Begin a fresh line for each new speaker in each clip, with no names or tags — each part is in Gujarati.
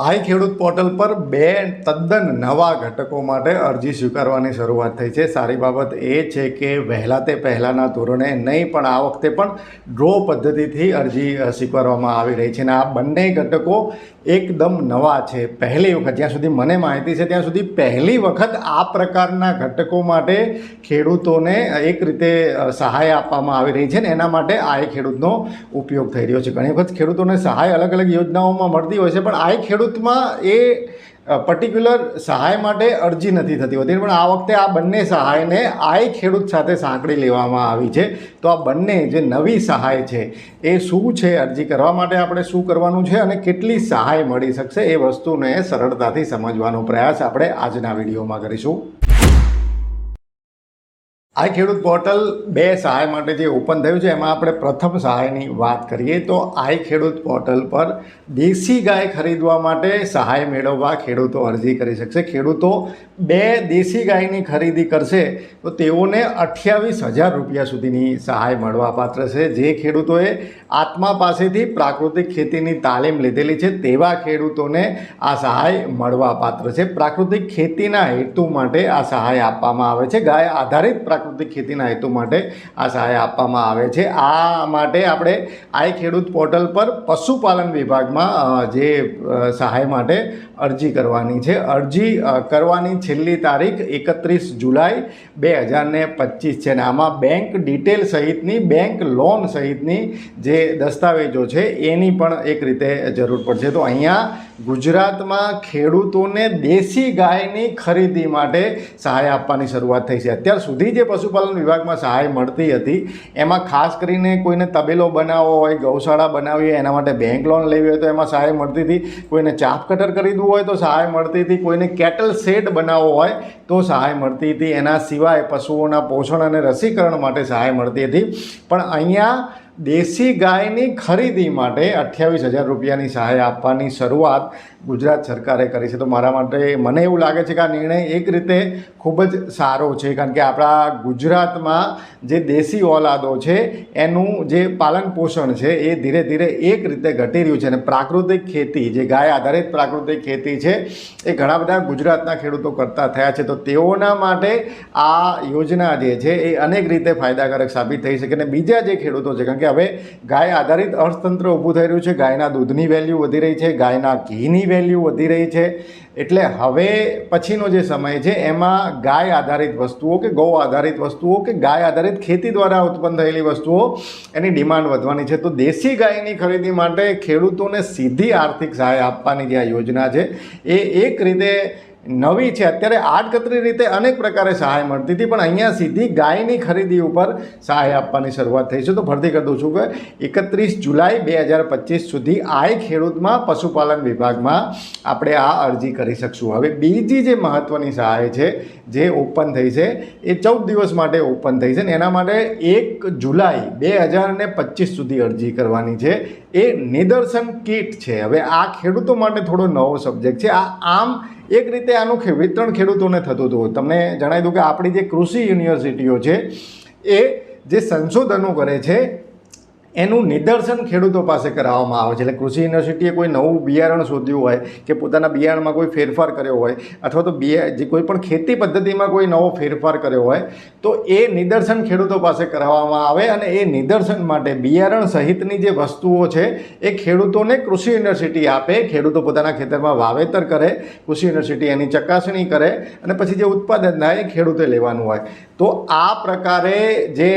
આઈ ખેડૂત પોર્ટલ પર બે તદ્દન નવા ઘટકો માટે અરજી સ્વીકારવાની શરૂઆત થઈ છે. સારી બાબત એ છે કે વહેલા તે પહેલાંના ધોરણે નહીં, પણ આ વખતે પણ ડ્રો પદ્ધતિથી અરજી સ્વીકારવામાં આવી રહી છે. અને આ બંને ઘટકો એકદમ નવા છે. પહેલી વખત, જ્યાં સુધી મને માહિતી છે, ત્યાં સુધી પહેલી વખત આ પ્રકારના ઘટકો માટે ખેડૂતોને એક રીતે સહાય આપવામાં આવી રહી છે ને એના માટે આઈ ખેડૂતનો ઉપયોગ થઈ રહ્યો છે. ઘણી વખત ખેડૂતોને સહાય અલગ અલગ યોજનાઓમાં મળતી હોય છે, પણ આઈ ખેડૂતમાં એ પર્ટિક્યુલર સહાય માટે અરજી નથી થતી હોતી. પણ આ વખતે આ બંને સહાયને આય ખેડૂત સાથે સાંકળી લેવામાં આવી છે. તો આ બંને જે નવી સહાય છે, એ શું છે? અરજી કરવા માટે આપણે શું કરવાનું છે અને કેટલી સહાય મળી શકશે? એ વસ્તુને સરળતાથી સમજવાનો પ્રયાસ આપણે આજના વિડીયોમાં કરીશું. આ ખેડૂત પોર્ટલ બે સહાય માટે જે ઓપન થયું છે, એમાં આપણે પ્રથમ સહાયની વાત કરીએ તો આઈ ખેડૂત પોર્ટલ પર દેશી ગાય ખરીદવા માટે સહાય મેળવવા ખેડૂતો અરજી કરી શકશે. ખેડૂતો બે દેશી ગાયની ખરીદી કરશે, તો તેઓને અઠ્યાવીસ હજાર રૂપિયા સુધીની સહાય મળવા પાત્ર છે. જે ખેડૂતોએ આત્મા પાસેથી પ્રાકૃતિક ખેતીની તાલીમ લીધેલી છે, તેવા ખેડૂતોને આ સહાય મળવા પાત્ર છે. પ્રાકૃતિક ખેતીના હેતુ માટે આ સહાય આપવામાં આવે છે. ગાય આધારિત પ્રાકૃતિક ખેતીના હેતુ માટે આ સહાય આપવામાં આવે છે. આ માટે આપણે આઈ ખેડૂત પોર્ટલ પર પશુપાલન વિભાગમાં જે સહાય માટે અરજી કરવાની છે. અરજી કરવાની છેલ્લી તારીખ એકત્રીસ જુલાઈ બે હજાર ને પચીસ છે અને આમાં બેંક ડિટેલ સહિતની, બેંક લોન સહિતની જે દસ્તાવેજો છે એની પણ એક રીતે જરૂર પડશે. તો અહીંયા ગુજરાતમાં ખેડૂતોને દેશી ગાયની ખરીદી માટે સહાય આપવાની શરૂઆત થઈ છે. અત્યાર સુધી જે પશુપાલન વિભાગમાં સહાય મળતી હતી, એમાં ખાસ કરીને કોઈને તબેલો બનાવવો હોય, ગૌશાળા બનાવવી હોય, એના માટે બેંક લોન લેવી હોય તો એમાં સહાય મળતી હતી. કોઈને ચાપ કટર ખરીદવું હોય તો સહાય મળતી હતી. કોઈને કેટલ શેડ બનાવવો હોય તો સહાય મળતી હતી. એના સિવાય પશુઓના પોષણ અને રસીકરણ માટે સહાય મળતી હતી. પણ અહીંયા દેશી ગાયની ખરીદી માટે અઠ્યાવીસ હજાર રૂપિયાની સહાય આપવાની શરૂઆત ગુજરાત સરકારે કરી છે. તો મારા માટે મને એવું લાગે છે કે આ નિર્ણય એક રીતે ખૂબ જ સારો છે, કારણ કે આપણા ગુજરાતમાં જે દેશી ઓલાદો છે, એનું જે પાલન પોષણ છે, એ ધીરે ધીરે એક રીતે ઘટી રહ્યું છે. અને પ્રાકૃતિક ખેતી, જે ગાય આધારિત પ્રાકૃતિક ખેતી છે, એ ઘણા બધા ગુજરાતના ખેડૂતો કરતા થયા છે. તો તેઓના માટે આ યોજના જે છે, એ અનેક રીતે ફાયદાકારક સાબિત થઈ શકે. અને બીજા જે ખેડૂતો છે, કારણ કે હવે ગાય આધારિત અર્થતંત્ર ઊભું થઈ રહ્યું છે. ગાયના દૂધની વેલ્યુ વધી રહી છે. ગાયના ઘીની વેલ્યુ વધી રહી છે. એટલે હવે પછીનો જે સમય છે, એમાં ગાય આધારિત વસ્તુઓ કે ગૌ આધારિત વસ્તુઓ કે ગાય આધારિત ખેતી દ્વારા ઉત્પન્ન થયેલી વસ્તુઓ, એની ડિમાન્ડ વધવાની છે. તો દેશી ગાયની ખરીદી માટે ખેડૂતોને સીધી આર્થિક સહાય આપવાની જે આ યોજના છે, એ એક રીતે નવી છે. અત્યારે આડકતરી રીતે અનેક પ્રકારે સહાય મળતી હતી, પણ અહીંયા સીધી ગાયની ખરીદી ઉપર સહાય આપવાની શરૂઆત થઈ છે. તો ફરીથી કરી દઉં છું કે એકત્રીસ જુલાઈ બે હજાર પચીસ સુધી આય ખેડૂતમાં પશુપાલન વિભાગમાં આપણે આ અરજી કરી શકશું. હવે બીજી જે મહત્ત્વની સહાય છે, જે ઓપન થઈ છે, એ ચૌદ દિવસ માટે ઓપન થઈ છે ને એના માટે એક જુલાઈ બે હજાર ને પચીસ સુધી અરજી કરવાની છે. એ નિદર્શન કીટ છે. હવે આ ખેડૂતો માટે થોડો નવો સબ્જેક્ટ છે. આ આમ એક રીતે આનું વિતરણ ખેડૂતોને થતું હતું. તમને જણાવી દઉં કે આપણી જે કૃષિ યુનિવર્સિટીઓ છે, એ જે સંશોધનો કરે છે એનું નિદર્શન ખેડૂતો પાસે કરાવવામાં આવે છે. એટલે કૃષિ યુનિવર્સિટીએ કોઈ નવું બિયારણ શોધ્યું હોય કે પોતાના બિયારણમાં કોઈ ફેરફાર કર્યો હોય, અથવા તો બિયા, જે કોઈ પણ ખેતી પદ્ધતિમાં કોઈ નવો ફેરફાર કર્યો હોય, તો એ નિદર્શન ખેડૂતો પાસે કરાવવામાં આવે અને એ નિદર્શન માટે બિયારણ સહિતની જે વસ્તુઓ છે, એ ખેડૂતોને કૃષિ યુનિવર્સિટી આપે. ખેડૂતો પોતાના ખેતરમાં વાવેતર કરે, કૃષિ યુનિવર્સિટી એની ચકાસણી કરે અને પછી જે ઉત્પાદન થાય, એ ખેડૂતે લેવાનું હોય. તો આ પ્રકારે જે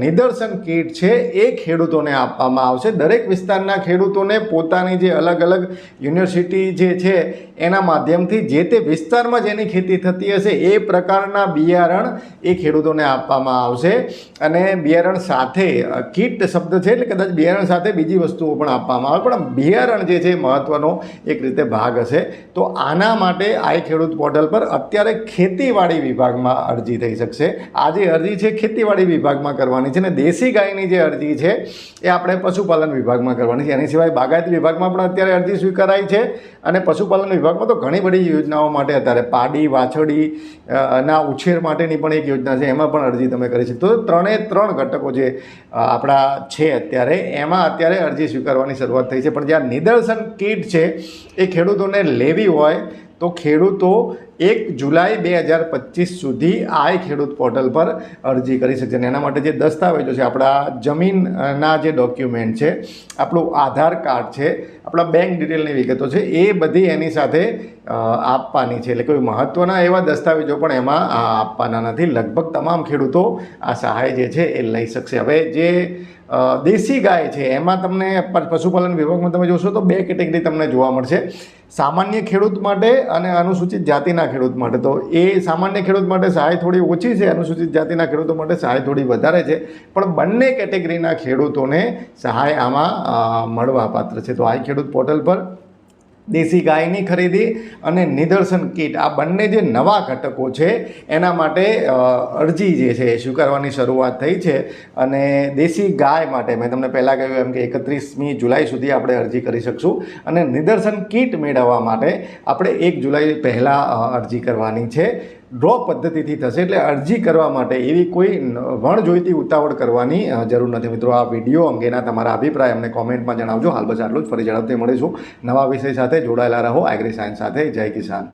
નિદર્શન કીટ છે, એ ખેડૂતોને આપવામાં આવશે. દરેક વિસ્તારના ખેડૂતોને પોતાની જે અલગ અલગ યુનિવર્સિટી જે છે, એના માધ્યમથી જે તે વિસ્તારમાં જેની ખેતી થતી હશે, એ પ્રકારના બિયારણ એ ખેડૂતોને આપવામાં આવશે. અને બિયારણ સાથે કીટ શબ્દ છે એટલે કદાચ બિયારણ સાથે બીજી વસ્તુઓ પણ આપવામાં આવે. પણ બિયારણ જે છે મહત્ત્વનો એક રીતે ભાગ હશે. તો આના માટે આઈ ખેડૂત પોર્ટલ પર અત્યારે ખેતીવાડી વિભાગમાં અરજી થઈ શકશે. આ જે અરજી છે ખેતીવાડી વિભાગમાં કરવાની છે અને દેશી ગાયની જે અરજી છે એ આપણે પશુપાલન વિભાગમાં કરવાની છે. એની સિવાય બાગાયત વિભાગમાં પણ અત્યારે અરજી સ્વીકારાઈ છે અને પશુપાલન વિભાગમાં તો ઘણી બધી યોજનાઓ માટે અત્યારે પાડી વાછડી ના ઉછેર માટેની પણ એક યોજના છે. એમાં પણ અરજી તમે કરી શકો. તો ત્રણે ત્રણ ઘટકો જે આપણા છે અત્યારે, એમાં અત્યારે અરજી સ્વીકારવાની શરૂઆત થઈ છે. પણ જ્યાં નિદર્શન કીટ છે એ ખેડૂતોને લેવી હોય તો ખેડૂતો એક જુલાઈ બે હજાર પચીસ સુધી આ ખેડૂત પોર્ટલ પર અરજી કરી શકશે અને એના માટે જે દસ્તાવેજો છે, આપણા જમીનના જે ડોક્યુમેન્ટ છે, આપણું આધાર કાર્ડ છે, આપણા બેંક ડિટેલની વિગતો છે, એ બધી એની સાથે આપવાની છે. એટલે કોઈ મહત્ત્વના એવા દસ્તાવેજો પણ એમાં આપવાના નથી. લગભગ તમામ ખેડૂતો આ સહાય જે છે એ લઈ શકશે. હવે જે દેશી ગાય છે, એમાં તમને પશુપાલન વિભાગમાં તમે જોશો તો બે કેટેગરી તમને જોવા મળશે. સામાન્ય ખેડૂત માટે અને અનુસૂચિત જાતિના ખેડૂત માટે. તો એ સામાન્ય ખેડૂત માટે સહાય થોડી ઓછી છે, અનુસૂચિત જાતિના ખેડૂતો માટે સહાય થોડી વધારે છે. પણ બંને કેટેગરીના ખેડૂતોને સહાય આમાં મળવાપાત્ર છે. તો આ ખેડૂત પોર્ટલ પર દેશી ગાયની ખરીદી અને નિદર્શન કીટ. આ બંને જે નવા ઘટકો છે, એના માટે અરજી જે છે એ સ્વીકારવાની શરૂઆત થઈ છે. અને દેશી ગાય માટે મેં તમને પહેલાં કહ્યું એમ કે એકત્રીસમી જુલાઈ સુધી આપણે અરજી કરી શકશું. અને નિદર્શન કીટ મેળવવા માટે આપણે એક જુલાઈ પહેલાં અરજી કરવાની છે. ડ્રો પદ્ધતિથી થશે એટલે અરજી કરવા માટે એવી કોઈ વણ જોઈતી ઉતાવળ કરવાની જરૂર નથી. મિત્રો, આ વીડિયો અંગેના તમારા અભિપ્રાય અમને કોમેન્ટમાં જણાવજો. હાલ બસ આટલું જ. ફરી ઝડપથી મળીશું. નવા વિષય સાથે જોડાયેલા રહો. એગ્રી સાયન્સ સાથે. જય કિસાન.